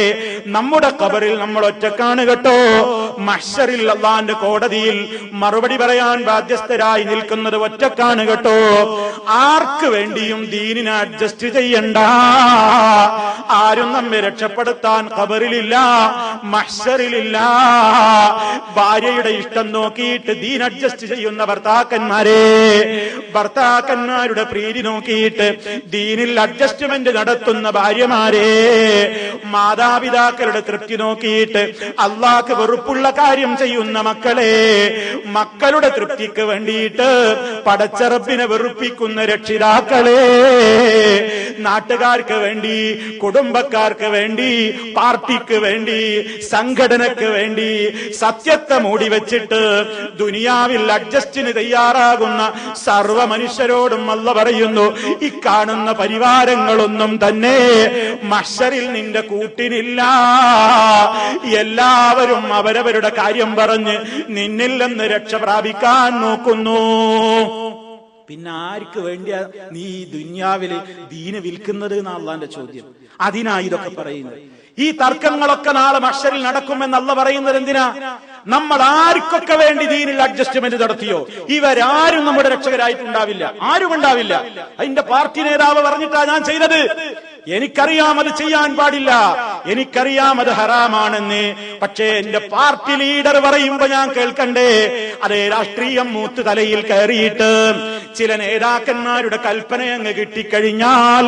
Yeah. നമ്മുടെ കബറിൽ നമ്മൾ ഒറ്റക്കാണ് കേട്ടോ. മഷറിൽ അള്ളാന്റെ കോടതിയിൽ മറുപടി പറയാൻ ബാധ്യസ്ഥരായി നിൽക്കുന്നത് ഒറ്റക്കാണ് കേട്ടോ. ആർക്ക് വേണ്ടിയും ദീനിനെ അഡ്ജസ്റ്റ് ചെയ്യണ്ട. ആരും നമ്മെ രക്ഷപ്പെടുത്താൻ കബറിലില്ല മഷറിലില്ല ഭാര്യയുടെ ഇഷ്ടം നോക്കിയിട്ട് ദീൻ അഡ്ജസ്റ്റ് ചെയ്യുന്ന ഭർത്താക്കന്മാരെ ഭർത്താക്കന്മാരുടെ പ്രീതി നോക്കിയിട്ട് ദീനിൽ അഡ്ജസ്റ്റ്മെന്റ് നടത്തുന്ന ഭാര്യമാരെ മാതാപിതാക്കളുടെ തൃപ്തി നോക്കിയിട്ട് അള്ളാഹ് വെറുപ്പുള്ള കാര്യം ചെയ്യുന്ന മക്കളെ മക്കളുടെ തൃപ്തിക്ക് വേണ്ടിയിട്ട് പടച്ചറപ്പിനെ വെറുപ്പിക്കുന്ന രക്ഷിതാക്കളെ നാട്ടുകാർക്ക് വേണ്ടി കുടുംബക്കാർക്ക് വേണ്ടി പാർട്ടിക്ക് വേണ്ടി സംഘടനക്ക് വേണ്ടി സത്യത്തെ മൂടി വെച്ചിട്ട് ദുനിയാവിൽ അഡ്ജസ്റ്റിന് തയ്യാറാകുന്ന സർവ മനുഷ്യരോടും അല്ല പറയുന്നു ഈ കാണുന്ന പരിവാരങ്ങളൊന്നും തന്നെ മഷറിൽ നിന്റെ കൂട്ടിനില്ല. എല്ലാവരും അവരവരുടെ കാര്യം പറഞ്ഞ് നിന്നിൽ നിന്ന് രക്ഷ പ്രാപിക്കാൻ നോക്കുന്നു. പിന്നെ ആർക്ക് വേണ്ടിയാ നീ ഈ ദുന്യാവിൽ ദീന് വിൽക്കുന്നത് എന്നാ ചോദ്യം. അതിനാ ഇതൊക്കെ പറയുന്നത്. ഈ തർക്കങ്ങളൊക്കെ നാളെ മഷറിൽ നടക്കുമെന്നല്ല പറയുന്നത് എന്തിനാ? നമ്മൾ ആർക്കൊക്കെ വേണ്ടി ദീനിൽ അഡ്ജസ്റ്റ്മെന്റ് നടത്തിയോ? ഇവരാരും നമ്മുടെ രക്ഷകരായിട്ടുണ്ടാവില്ല. ആരും ഉണ്ടാവില്ല അതിന്റെ പാർട്ടി നേതാവ് പറഞ്ഞിട്ടാ ഞാൻ ചെയ്തത്. എനിക്കറിയാം അത് ചെയ്യാൻ പാടില്ല. എനിക്കറിയാം അത് ഹറാമാണെന്ന്. പക്ഷേ എന്റെ പാർട്ടി ലീഡർ പറയുമ്പോ ഞാൻ കേൾക്കണ്ടേ? അതേ രാഷ്ട്രീയം മൂത്ത് തലയിൽ കയറിയിട്ട് ചില നേതാക്കന്മാരുടെ കൽപ്പന അങ്ങ് കിട്ടിക്കഴിഞ്ഞാൽ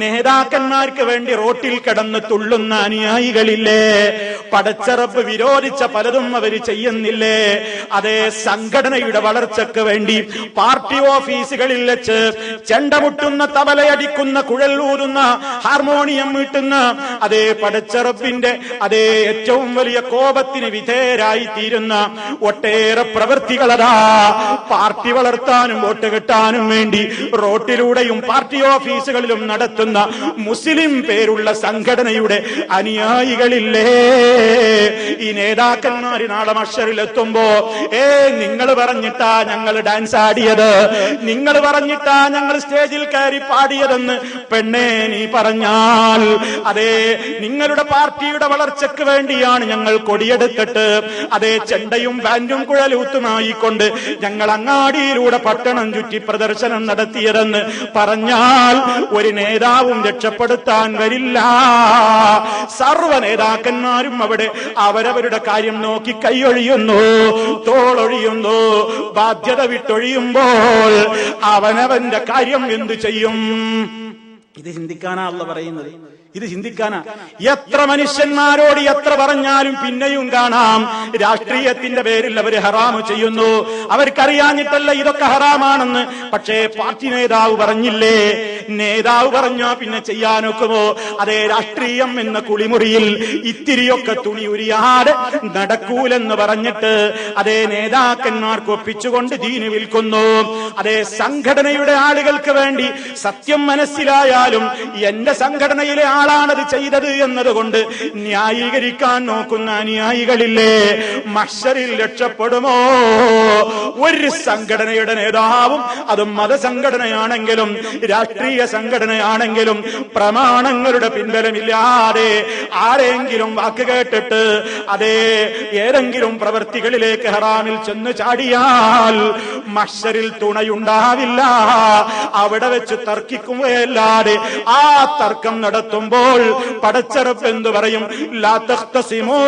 നേതാക്കന്മാർക്ക് വേണ്ടി റോട്ടിൽ കിടന്ന് തുള്ളുന്ന അനുയായികളില്ലേ? പടച്ചറപ്പ് വിരോധിച്ച പലതും അവർ ചെയ്യുന്നില്ലേ? അതേ സംഘടനയുടെ വളർച്ചയ്ക്ക് വേണ്ടി പാർട്ടി ഓഫീസുകളിൽ വെച്ച് ചെണ്ടമുട്ടുന്ന തബലയടിക്കുന്ന കുഴലൂതുന്ന ഹാർമോണിയം വീട്ടുന്ന അതേ പടച്ചറപ്പിന്റെ അതേ ഏറ്റവും വലിയ കോപത്തിന് വിധേയരായി തീരുന്ന ഒട്ടേറെ പ്രവൃത്തികളതാ പാർട്ടി വളർത്താനും വോട്ട് കിട്ടാനും വേണ്ടി റോട്ടിലൂടെയും പാർട്ടി ഓഫീസുകളിലും നടത്തുന്ന മുസ്ലിം പേരുള്ള സംഘടനയുടെ അനുയായികളില്ലേ? ഈ നേതാക്കന്മാർ നാളെ മഷറിലെത്തുമ്പോ ഏ നിങ്ങൾ പറഞ്ഞിട്ടാ ഞങ്ങൾ ഡാൻസ് ആടിയത്? നിങ്ങൾ പറഞ്ഞിട്ടാ ഞങ്ങൾ സ്റ്റേജിൽ കയറി പാടിയതെന്ന് പെണ്ണേ നീ പറഞ്ഞാൽ അതെ നിങ്ങളുടെ പാർട്ടിയുടെ വളർച്ചയ്ക്ക് വേണ്ടിയാണ് ഞങ്ങൾ കൊടിയെടുത്തിട്ട് അതേ ചെണ്ടയും ബാൻഡും കുഴലൂത്തുമായിക്കൊണ്ട് ഞങ്ങൾ അങ്ങാടിയിലൂടെ പട്ടണം ചുറ്റി പ്രദർശനം നടത്തിയതെന്ന് പറഞ്ഞാൽ ഒരു നേതാവും രക്ഷപ്പെടുത്താൻ വരില്ല. സർവ നേതാക്കന്മാരും അവിടെ അവരവരുടെ കാര്യം നോക്കി കൈയൊഴിയുന്നു തോളൊഴിയുന്നു. ബാധ്യത വിട്ടൊഴിയുമ്പോൾ അവനവന്റെ കാര്യം എന്തു ചെയ്യും? ഇത് ചിന്തിക്കാനാ അല്ല പറയുന്നത്. ഇത് ചിന്തിക്കാനാ. എത്ര മനുഷ്യന്മാരോട് എത്ര പറഞ്ഞാലും പിന്നെയും കാണാം. രാഷ്ട്രീയത്തിന്റെ പേരിൽ അവർ ഹറാമ് ചെയ്യുന്നു. അവർക്കറിയാഞ്ഞിട്ടല്ല ഇതൊക്കെ ഹറാമാണെന്ന്. പക്ഷേ പാർട്ടി നേതാവ് പറഞ്ഞില്ലേ നേതാവ് പറഞ്ഞോ പിന്നെ ചെയ്യാനൊക്കുമോ? അതേ രാഷ്ട്രീയം എന്ന കുളിമുറിയിൽ ഇത്തിരിയൊക്കെ തുണി ഉരിയാട് നടക്കൂലെന്ന് പറഞ്ഞിട്ട് അതേ നേതാക്കന്മാർക്ക് ഒപ്പിച്ചുകൊണ്ട് ദീന് വിൽക്കുന്നു. അതേ സംഘടനയുടെ ആളുകൾക്ക് വേണ്ടി സത്യം മനസ്സിലായാലും എന്റെ സംഘടനയിലെ ആളാണത് ചെയ്തത് എന്നതുകൊണ്ട് ന്യായീകരിക്കാൻ നോക്കുന്ന അനുയായികളില്ലേ? മഷറിൽ രക്ഷപ്പെടുമോ? ഒരു സംഘടനയുടെ നേതാവും അതും മതസംഘടനയാണെങ്കിലും രാഷ്ട്രീയ സംഘടനയാണെങ്കിലും പ്രമാണങ്ങളുടെ പിൻബലമില്ലാതെ ആരെങ്കിലും വാക്ക് കേട്ടിട്ട് അതേ ഏതെങ്കിലും പ്രവൃത്തികളിലേക്ക് ഹറാമിൽ ചെന്ന് ചാടിയാൽ മഷറിൽ തുണയുണ്ടാവില്ല. അവിടെ വെച്ച് തർക്കിക്കുകയല്ലാതെ ആ തർക്കം നടത്തുമ്പോൾ പടച്ചറപ്പ് എന്തു പറയും? ലാ തഖ്തസിമൂ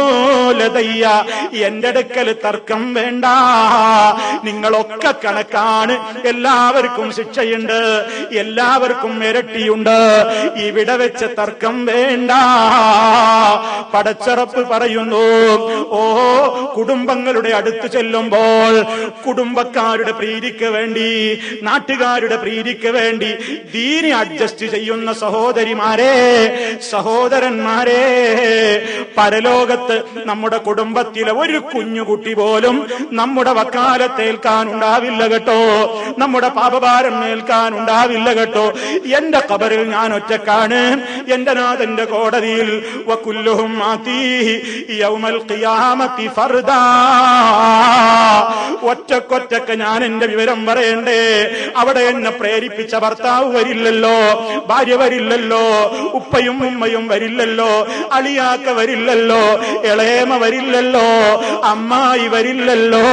ലദയ്യ എന്റെ അടുക്കൽ തർക്കം വേണ്ട. നിങ്ങളൊക്കെ കണക്കാണ്. എല്ലാവർക്കും ശിക്ഷയുണ്ട്. എല്ലാവർക്കും ഇരട്ടിയുണ്ട്. ഇവിടെ വെച്ച് തർക്കം വേണ്ട. പടച്ചറപ്പ് പറയുന്നു ഓ കുടുംബങ്ങളുടെ അടുത്ത് ചെല്ലുമ്പോൾ കുടുംബക്കാരുടെ പ്രീതിക്ക് വേണ്ടി നാട്ടുകാരുടെ പ്രീതിക്ക് വേണ്ടി ദീനി അഡ്ജസ്റ്റ് ചെയ്യുന്ന സഹോദരിമാരെ സഹോദരന്മാരെ പരലോകത്ത് നമ്മുടെ കുടുംബത്തിലെ ഒരു കുഞ്ഞുകുട്ടി പോലും നമ്മുടെ വക്കാലത്തേൽക്കാൻ ഉണ്ടാവില്ല കേട്ടോ. നമ്മുടെ പാപഭാരം ഏൽക്കാൻ ഉണ്ടാവില്ല കേട്ടോ. എന്റെ കബറിൽ ഞാൻ ഒറ്റക്കാണ്. എന്റെ നാഥന്റെ കോടതിയിൽ ഒറ്റക്കൊറ്റക്ക് ഞാൻ എന്റെ വിവരം പറയണ്ടേ. അവിടെ എന്നെ പ്രേരിപ്പിച്ച ഭർത്താവ് വരില്ലല്ലോ ഭാര്യ വരില്ലല്ലോ ഉപ്പയും ഉമ്മയും വരില്ലല്ലോ അളിയാക്ക വരില്ലല്ലോ ഇളയമ വരില്ലല്ലോ അമ്മായി വരില്ലല്ലോ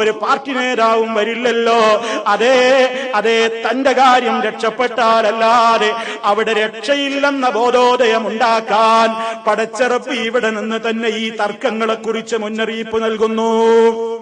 ഒരു പാർട്ടി നേതാവും വരില്ലല്ലോ. അതേ അതേ തന്റെ കാര്യം രക്ഷപ്പെട്ടാലല്ലാതെ അവിടെ രക്ഷയില്ലെന്ന ബോധോദയം ഉണ്ടാക്കാൻ പടച്ചിറപ്പ് ഇവിടെ നിന്ന് തന്നെ ഈ തർക്കങ്ങളെ കുറിച്ച് മുന്നറിയിപ്പ് നൽകുന്നു.